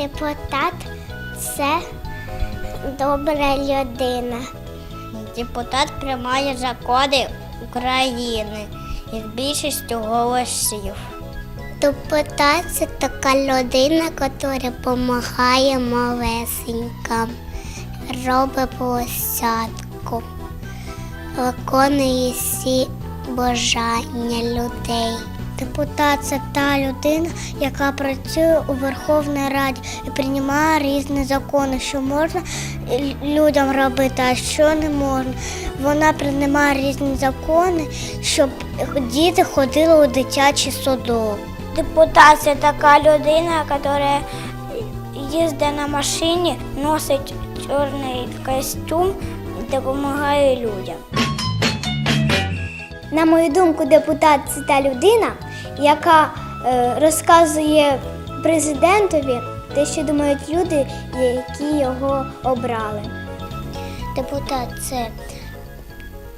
Депутат це добра людина. Депутат приймає закони України із більшістю голосів. Депутат це така людина, яка допомагає малесенькам, робить посадку, виконує всі бажання людей. Депутат це та людина, яка працює у Верховній Раді і приймає різні закони, що можна людям робити, а що не можна. Вона приймає різні закони, щоб діти ходили у дитячий садок. Депутат це така людина, яка їздить на машині, носить чорний костюм і допомагає людям. На мою думку, депутат це та людина, яка е, розказує президентові те, що думають люди, які його обрали. Депутат це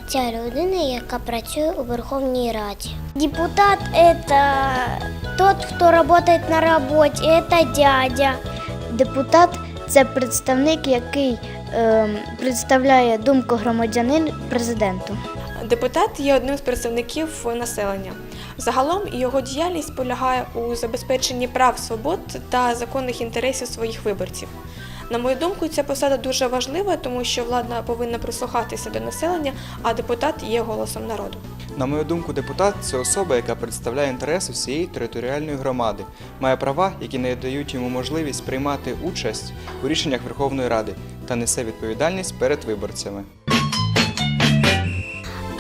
ця людина, яка працює у Верховній Раді. Депутат це тот, хто працює на роботі, це дядя. Депутат це представник, який е, представляє думку громадянин президенту. Депутат є одним з представників населення. Загалом його діяльність полягає у забезпеченні прав, свобод та законних інтересів своїх виборців. На мою думку, ця посада дуже важлива, тому що влада повинна прислухатися до населення, а депутат є голосом народу. На мою думку, депутат це особа, яка представляє інтереси всієї територіальної громади, має права, які не дають йому можливість приймати участь у рішеннях Верховної Ради та несе відповідальність перед виборцями.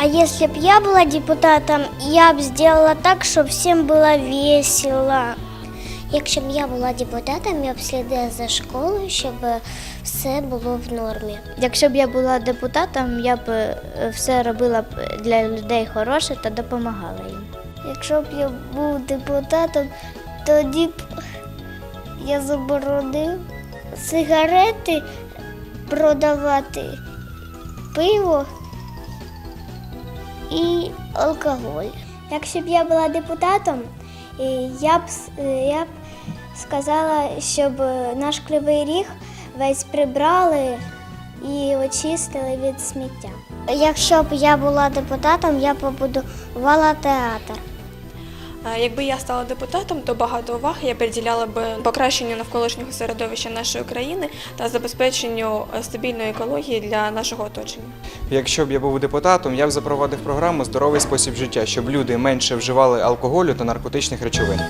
А если бы я была депутатом, я б сделала так, щоб всім було весело. Якщо б я була депутатом, я б слідила за школою, щоб все було в нормі. Якщо б я була депутатом, я б все робила для людей хороше та допомагала їм. Якщо б я був депутатом, тоді б я заборонив сигарети продавати, пиво і алкоголь. Якщо б я була депутатом, я б, е, я б сказала, щоб е, наш кривий ріг весь прибрали і очистили від сміття. Якщо б я була депутатом, я побудувала театр. Якби я стала депутатом, то багато уваги я приділяла би покращенню навколишнього середовища нашої країни та забезпеченню е, стабільної екології для нашого оточення. Якщо б я був депутатом, я б запровадив програму Здоровий спосіб життя, щоб люди менше вживали алкоголю та наркотичних речовин.